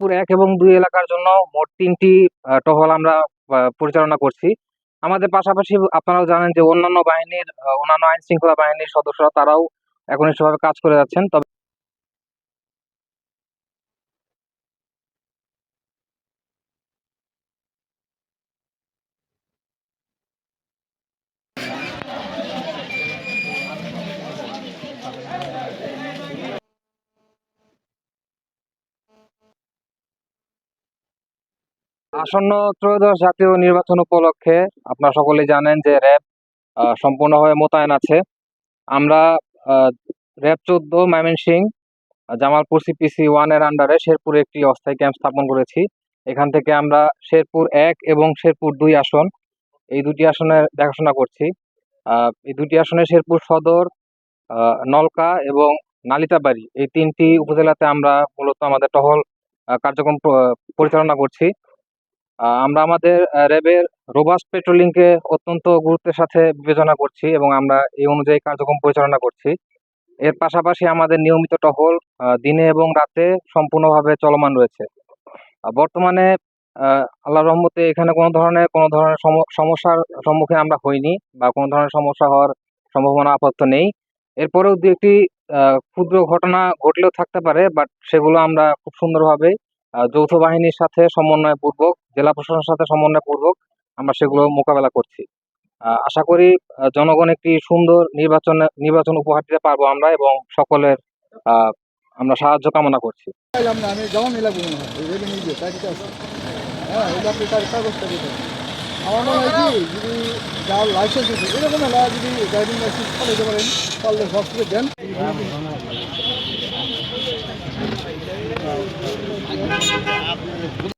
শেরপুর এক এবং দুই এলাকার জন্য মোট তিনটি টহল আমরা পরিচালনা করছি। আমাদের পাশাপাশি আপনারাও জানেন যে অন্যান্য বাহিনীর অন্যান্য আইন শৃঙ্খলা বাহিনীর সদস্যরা তারাও এখন সেভাবে কাজ করে যাচ্ছেন। তবে আসন্ন ত্রয়োদশ জাতীয় নির্বাচন উপলক্ষে আপনারা সকলেই জানেন যে র্যাব সম্পূর্ণভাবে মোতায়েন আছে। আমরা র্যাব চোদ্দ ময়মনসিং জামালপুর সিপিসি ওয়ানের আন্ডারে শেরপুরে একটি অস্থায়ী ক্যাম্প স্থাপন করেছি। এখান থেকে আমরা শেরপুর এক এবং শেরপুর দুই আসন, এই দুটি আসনের দেখাশোনা করছি। এই দুটি আসনে শেরপুর সদর নলকা এবং নালিতাবাড়ি, এই তিনটি উপজেলাতে আমরা মূলত আমাদের টহল কার্যক্রম পরিচালনা করছি। আমরা আমাদের র্যাবের রোবাস্ট পেট্রোলিংকে অত্যন্ত গুরুত্বের সাথে বিবেচনা করছি এবং আমরা এই অনুযায়ী কার্যক্রম পরিচালনা করছি। এর পাশাপাশি আমাদের নিয়মিত টহল দিনে এবং রাতে সম্পূর্ণভাবে চলমান রয়েছে। বর্তমানে আল্লাহ রহমতে এখানে কোনো ধরনের কোনো ধরনের সম- সমস্যার সম্মুখীন আমরা হইনি বা কোনো ধরনের সমস্যা হওয়ার সম্ভাবনা আপাতত নেই। এরপরেও দু একটি ক্ষুদ্র ঘটনা ঘটলেও থাকতে পারে বাট সেগুলো আমরা খুব সুন্দরভাবে যৌথ বাহিনীর সাথে সমন্বয়পূর্বক, জেলা প্রশাসনের সাথে সমন্বয়পূর্বক আমরা সেগুলো মোকাবেলা করছি। আশা করি জনগণ একটি সুন্দর নির্বাচন নির্বাচন উপহার দিতে পারব আমরা এবং সকলের আমরা সাহায্য কামনা করছি। Gracias.